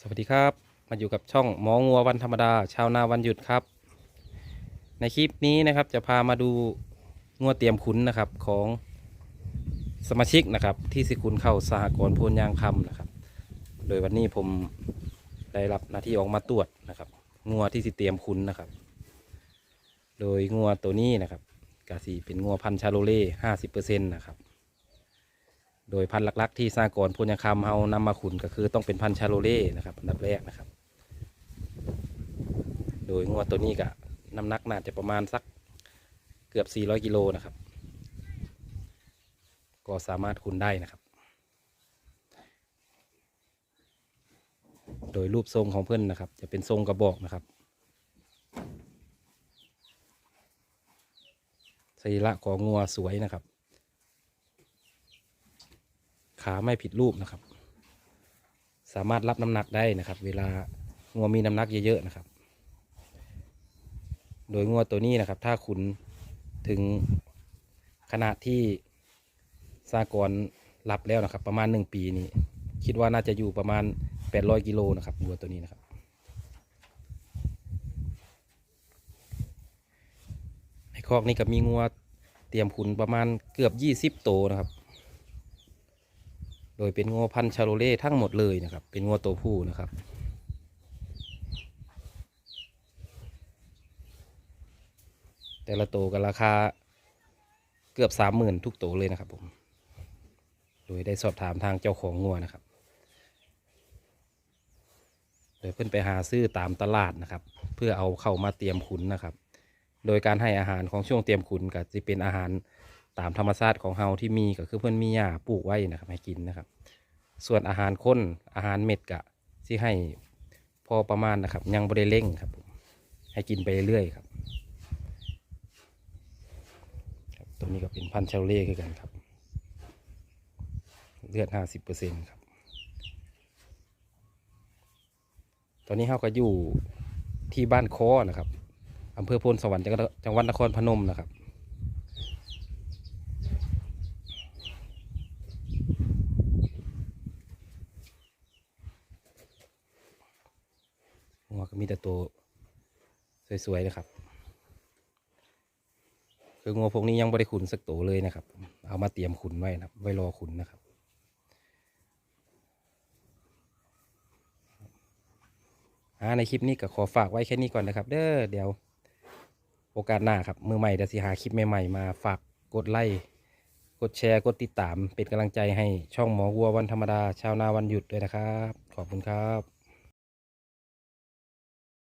สวัสดีครับ มาอยู่กับช่องหมองัววันธรรมดา ชาวนาวันหยุดครับ ในคลิปนี้นะครับจะพามาดูงัวเตรียมขุนนะครับของสมาชิกนะครับที่สิขุนเข้าสหกรณ์โพนยางคำนะครับ โดยวันนี้ผมได้รับหน้าที่ออกมาตรวจนะครับงัวที่สิเตรียมขุนนะครับ โดยงัวตัวนี้นะครับกาสีเป็นงัวพันชาโลเล่ห้าสิบเปอร์เซ็นต์นะครับ โดยพันธุ์หลักๆ ที่สากรณ์พูนยางคำเฮานำมาขุนก็คือต้องเป็นพันธุ์ชาโลเล่นะครับอันดับแรกนะครับ โดยงวดตัวนี้ก็น้ำหนักน่าจะประมาณสักเกือบ 400 กิโลนะครับ ก็สามารถขุนได้นะครับ โดยรูปทรงของเพื่อนนะครับ จะเป็นทรงกระบอกนะครับสรีระของงัวสวยนะครับ ขาไม่ผิดรูปนะครับ สามารถรับน้ำหนักได้นะครับ เวลางัวมีน้ำหนักเยอะๆนะครับ โดยงัวตัวนี้นะครับ ถ้าขุนถึงขนาดที่สากรรับแล้วนะครับ ประมาณหนึ่งปีนี้คิดว่าน่าจะอยู่ประมาณ 800กิโลนะครับงัวตัวนี้นะครับในคอกนี้ก็มีงัวเตรียมขุนประมาณเกือบ 20 โตวนะครับ โดยเป็นงัวพันชาโลเล่ทั้งหมดเลยนะครับ เป็นงัวตัวผู้นะครับ แต่ละตัวก็ราคาเกือบสามหมื่นทุกตัวเลยนะครับผม โดยได้สอบถามทางเจ้าของงัวนะครับ โดยเพื่อนไปหาซื้อตามตลาดนะครับ เพื่อเอาเข้ามาเตรียมขุนนะครับ โดยการให้อาหารของช่วงเตรียมขุนก็จะเป็นอาหาร ตามธรรมชาติของเฮาที่มีก็คือเพื่อนมีหญ้าปลูกไว้นะครับให้กินนะครับ ส่วนอาหารข้นอาหารเม็ดกะที่ให้พอประมาณนะครับ ยังบริเร่งครับ ให้กินไปเรื่อยครับครับตัวนี้ก็เป็นพันเชลเล่คือกันครับ เลือดห้าสิบเปอร์เซ็นต์ครับ ตอนนี้เฮาก็อยู่ที่บ้านคอนะครับอำเภอโพนสวรรค์จังหวัดนครพนมนะครับ หัวก็มีแต่ตัวสวยๆนะครับ คืองัวพวกนี้ยังไม่ได้ขุนสักตัวเลยนะครับ เอามาเตรียมขุนไว้นะครับ ไว้รอขุนนะครับ ในคลิปนี้ก็ขอฝากไว้แค่นี้ก่อนนะครับ เด้อเดี๋ยวโอกาสหน้าครับ มือใหม่เดี๋ยวสิหาคลิปใหม่ๆมาฝากกดไลค์กดแชร์ กดติดตามเป็นกำลังใจให้ช่องหมอวัววันธรรมดา ชาวนาวันหยุดด้วยนะครับ ขอบคุณครับ